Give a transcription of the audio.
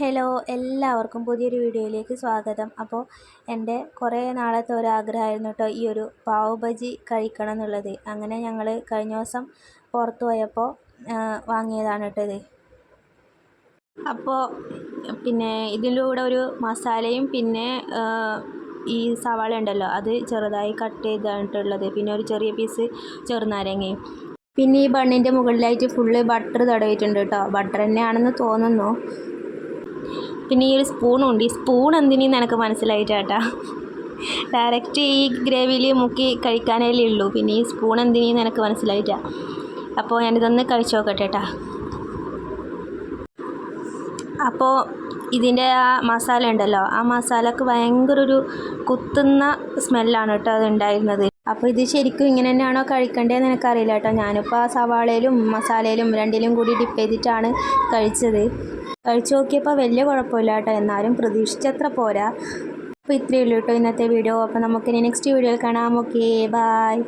Hello എല്ലാവർക്കും പുതിയൊരു വീഡിയോയിലേക്ക് സ്വാഗതം. അപ്പോൾ എന്റെ കുറേ നാളത്തെ ഒരു ആഗ്രഹമായിരുന്നു കേട്ടോ ഈ ഒരു പാവ് ബജി കഴിക്കണം എന്നുള്ളത്. അങ്ങനെ ഞങ്ങൾ കഴിഞ്ഞ ദിവസം പുറത്തു പോയപ്പോൾ വാങ്ങിയതാണ് കേട്ടത് അപ്പോൾ പിന്നെ ഇതിലൂടെ ഒരു മസാലയും പിന്നെ ഈ സവാള ഉണ്ടല്ലോ അത് ചെറുതായി കട്ട് ചെയ്തിട്ടുള്ളത്. പിന്നെ ഒരു ചെറിയ പീസ് ചെറുനാരങ്ങയും. പിന്നെ ഈ ബണ്ണിന്റെ മുകളിലായിട്ട് ഫുള്ള് ബട്ടർ തടവിയിട്ടുണ്ട് കേട്ടോ. ബട്ടർ തന്നെയാണെന്ന് തോന്നുന്നു. പിന്നെ ഈ ഒരു സ്പൂണും ഉണ്ട്. ഈ സ്പൂൺ എന്തിനെന്ന് എനിക്ക് മനസ്സിലായിട്ടാ ഡയറക്റ്റ് ഈ ഗ്രേവിയിൽ മുക്കി കഴിക്കാനേ ഉള്ളൂ. പിന്നെ ഈ സ്പൂൺ എന്തിനെന്ന് എനിക്ക് മനസ്സിലായിട്ടാ. അപ്പോൾ ഞാനിതൊന്ന് കഴിച്ചു നോക്കട്ടെ കേട്ടാ അപ്പോൾ ഇതിന്റെ ആ മസാല ഉണ്ടല്ലോ. ആ മസാലക്ക് ഭയങ്കര ഒരു കുത്തുന്ന സ്മെല്ലാണ് കേട്ടോ അത് ഉണ്ടായിരുന്നത് അപ്പോൾ ഇത് ശരിക്കും ഇങ്ങനെ തന്നെയാണോ കഴിക്കേണ്ടതെന്ന് എനിക്കറിയില്ല കേട്ടോ ഞാനിപ്പോൾ ആ സവാളയിലും മസാലയിലും രണ്ടിലും കൂടി ഡിപ്പ് ചെയ്തിട്ടാണ് കഴിച്ചത്. കഴിച്ചു നോക്കിയപ്പോൾ വലിയ കുഴപ്പമില്ല കേട്ടോ എന്നാലും പ്രതീക്ഷിച്ചത്ര പോരാ. അപ്പോൾ ഇത്രയേ ഉള്ളൂ കേട്ടോ ഇന്നത്തെ വീഡിയോ. അപ്പോൾ നമുക്കിനി നെക്സ്റ്റ് വീഡിയോയിൽ കാണാം. Okay bye